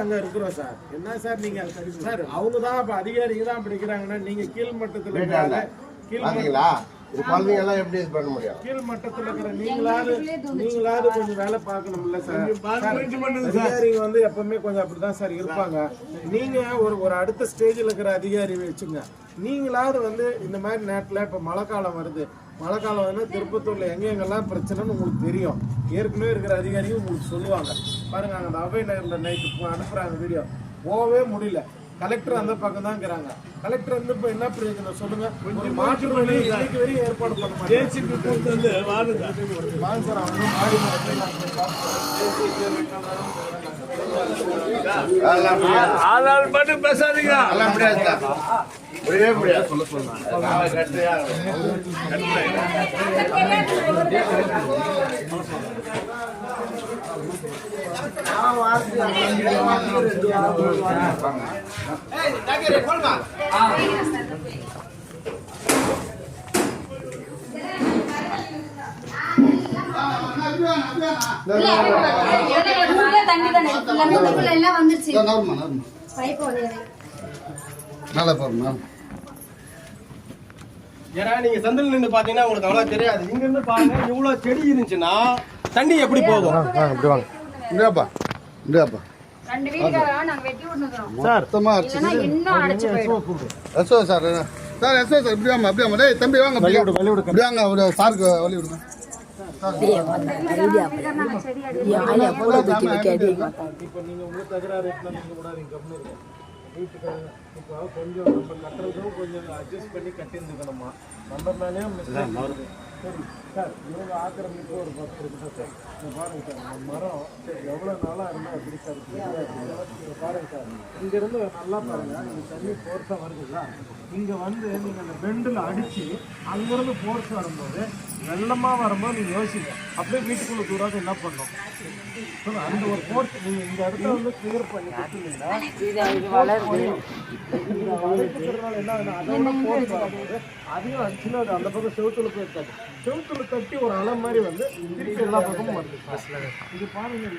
அங்க இருக்கிறோம் சார். என்ன சார் நீங்க? சார் அவங்க தான் இப்ப அதிகாரிங்க தான் பிடிக்கிறாங்கன்னா நீங்க கீழ் மட்டத்துல இது குழந்தைங்க எல்லாம் எப்படி இது பண்ண முடியும்? கீழ் மட்டத்துல இருக்கிற நீங்களாவது நீங்களாவது கொஞ்சம் வேலை பார்க்கணும்ல சார். சார், அதிகாரிங்க வந்து எப்பவுமே கொஞ்சம் அப்படிதான் சார் இருப்பாங்க. நீங்க ஒரு ஒரு அடுத்த ஸ்டேஜ்ல இருக்கிற அதிகாரி வச்சுங்க. நீங்களாவது வந்து இந்த மாதிரி நேரத்துல இப்ப மழை காலம் வருது. மழை காலம் வந்து திருப்பத்தூர்ல எங்க எங்கெல்லாம் பிரச்சனைன்னு உங்களுக்கு தெரியும். ஏற்கனவே இருக்கிற அதிகாரிங்க உங்களுக்கு சொல்லுவாங்க. பாருங்க அந்த அவை நகர்ல நைட்டு அனுப்புறாங்க வீடியோ போகவே முடியல. கலெக்டர் அந்த பக்கம் தான் இருக்கிறாங்க கலெக்டர் வந்து இப்ப என்ன பிரயோஜனம் சொல்லுங்க? ஒரு மாற்று வழி இன்னைக்கு வரையும் ஏற்பாடு பண்ண மாட்டாங்க வாங்க சார் அவங்க. ஆளாள் மட்டும் பேசாதீங்க. முடியாது சொல்ல சொல்லுங்க நல்லா போறோம் ஏன்னா நீங்க சந்தில் நின்று பாத்தீங்கன்னா உங்களுக்கு அவ்வளோ தெரியாது. இங்க இருந்து பாருங்க இவ்வளவு செடி இருந்துச்சுன்னா தண்ணி எப்படி போகும்? இப்படி வாங்க. இந்தாப்பா ரெண்டு வீட்டுக்காரங்க நாங்க வெட்டி சுத்தமா இல்லைன்னா இன்னும் அடைச்சு போயிடும். S O sir sir S O sir இப்படி வாங்க அப்படி வாங்க. டேய் தம்பி வாங்க வழி விடு வழி விடு இப்படி வாங்க ஒரு சாருக்கு வழி விடுங்க. கொஞ்சம் நம்ம கட்டுறதும் கொஞ்சம் அட்ஜஸ்ட் பண்ணி கட்டியிருந்துக்கணுமா? நம்ம மேலேயே மிஸ்டேக் வருது சரி சார் இவங்க ஆக்கிரமிப்பு ஒரு பத்து இருக்குது சார் இந்த பாருங்க சார் இந்த மரம் எவ்வளோ நாளாக இருந்தால் எப்படி சார் இருக்கு? பாருங்க சார் இங்கேருந்து நல்லா பாருங்கள் நீங்கள் தண்ணி ஃபோர்ஸாக வருதுங்களா இங்கே வந்து நீங்கள் அந்த பெண்டில் அடித்து அங்கேருந்து ஃபோர்ஸ் வரும்போது வெள்ளமாக வரும்போது நீங்கள் யோசிங்க அப்படியே வீட்டுக்குள்ளே தூராக என்ன பண்ணணும் அந்த ஒரு ஃபோர்ஸ் நீங்கள் இந்த இடத்துல வந்து கிளியர் பண்ணி கொடுத்தீங்கன்னா என்ன ஆகுதுன்னா, அதோட force அதையும் அடிச்சுன்னா அது அந்த பக்கம் செவத்துல போயிருக்காது செவுத்துல தட்டி ஒரு அலை மாதிரி வந்து திருப்பி எல்லா பக்கமும் வருது. இது பாருங்க.